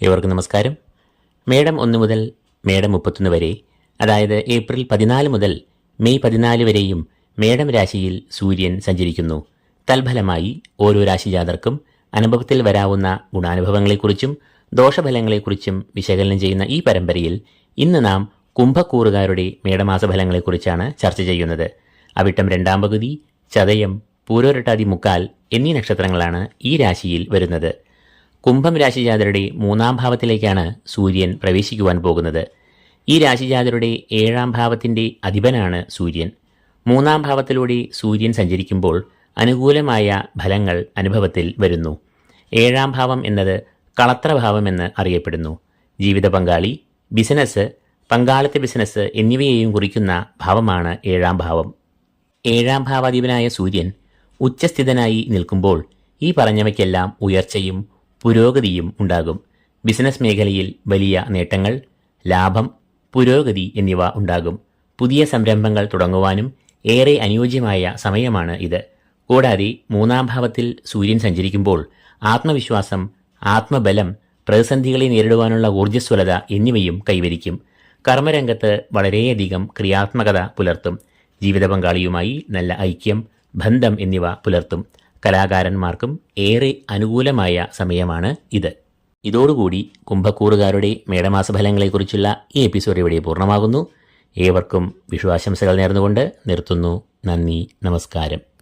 ഏവർക്കും നമസ്കാരം. മേടം ഒന്ന് മുതൽ മേടം മുപ്പത്തൊന്ന് വരെ അതായത് ഏപ്രിൽ പതിനാല് മുതൽ മെയ് പതിനാല് വരെയും മേടം രാശിയിൽ സൂര്യൻ സഞ്ചരിക്കുന്നു. തൽഫലമായി ഓരോ രാശിജാതർക്കും അനുഭവത്തിൽ വരാവുന്ന ഗുണാനുഭവങ്ങളെക്കുറിച്ചും ദോഷഫലങ്ങളെക്കുറിച്ചും വിശകലനം ചെയ്യുന്ന ഈ പരമ്പരയിൽ ഇന്ന് നാം കുംഭക്കൂറുകാരുടെ മേടമാസ ഫലങ്ങളെക്കുറിച്ചാണ് ചർച്ച ചെയ്യുന്നത്. അവിട്ടം രണ്ടാം പകുതി ചതയം പൂരോരട്ടാതി മുക്കാൽ എന്നീ നക്ഷത്രങ്ങളാണ് ഈ രാശിയിൽ വരുന്നത്. കുംഭം രാശിജാതരുടെ മൂന്നാം ഭാവത്തിലേക്കാണ് സൂര്യൻ പ്രവേശിക്കുവാൻ പോകുന്നത്. ഈ രാശിജാതരുടെ ഏഴാം ഭാവത്തിന്റെ അധിപനാണ് സൂര്യൻ. മൂന്നാം ഭാവത്തിലൂടെ സൂര്യൻ സഞ്ചരിക്കുമ്പോൾ അനുകൂലമായ ഫലങ്ങൾ അനുഭവത്തിൽ വരുന്നു. ഏഴാം ഭാവം എന്നത് കളത്രഭാവം എന്ന് അറിയപ്പെടുന്നു. ജീവിത പങ്കാളി ബിസിനസ് പങ്കാളിത്ത ബിസിനസ് എന്നിവയെയും കുറിക്കുന്ന ഭാവമാണ് ഏഴാം ഭാവം. ഏഴാം ഭാവാധിപനായ സൂര്യൻ ഉച്ചസ്ഥിതനായി നിൽക്കുമ്പോൾ ഈ പറഞ്ഞവയ്ക്കെല്ലാം ഉയർച്ചയും പുരോഗതിയും ഉണ്ടാകും. ബിസിനസ് മേഖലയിൽ വലിയ നേട്ടങ്ങൾ ലാഭം പുരോഗതി എന്നിവ ഉണ്ടാകും. പുതിയ സംരംഭങ്ങൾ തുടങ്ങുവാനും ഏറെ അനുയോജ്യമായ സമയമാണ് ഇത്. കൂടാതെ മൂന്നാം ഭാവത്തിൽ സൂര്യൻ സഞ്ചരിക്കുമ്പോൾ ആത്മവിശ്വാസം ആത്മബലം പ്രതിസന്ധികളെ നേരിടുവാനുള്ള ഊർജസ്വലത എന്നിവയും കൈവരിക്കും. കർമ്മരംഗത്ത് വളരെയധികം ക്രിയാത്മകത പുലർത്തും. ജീവിത പങ്കാളിയുമായി നല്ല ഐക്യം ബന്ധം എന്നിവ പുലർത്തും. കലാകാരന്മാർക്കും ഏറെ അനുകൂലമായ സമയമാണ് ഇത്. ഇതോടുകൂടി കുംഭക്കൂറുകാരുടെ മേടമാസ ഫലങ്ങളെക്കുറിച്ചുള്ള ഈ എപ്പിസോഡ് ഇവിടെ പൂർണമാകുന്നു. ഏവർക്കും വിഷുവാശംസകൾ നേർന്നുകൊണ്ട് നിർത്തുന്നു. നന്ദി നമസ്കാരം.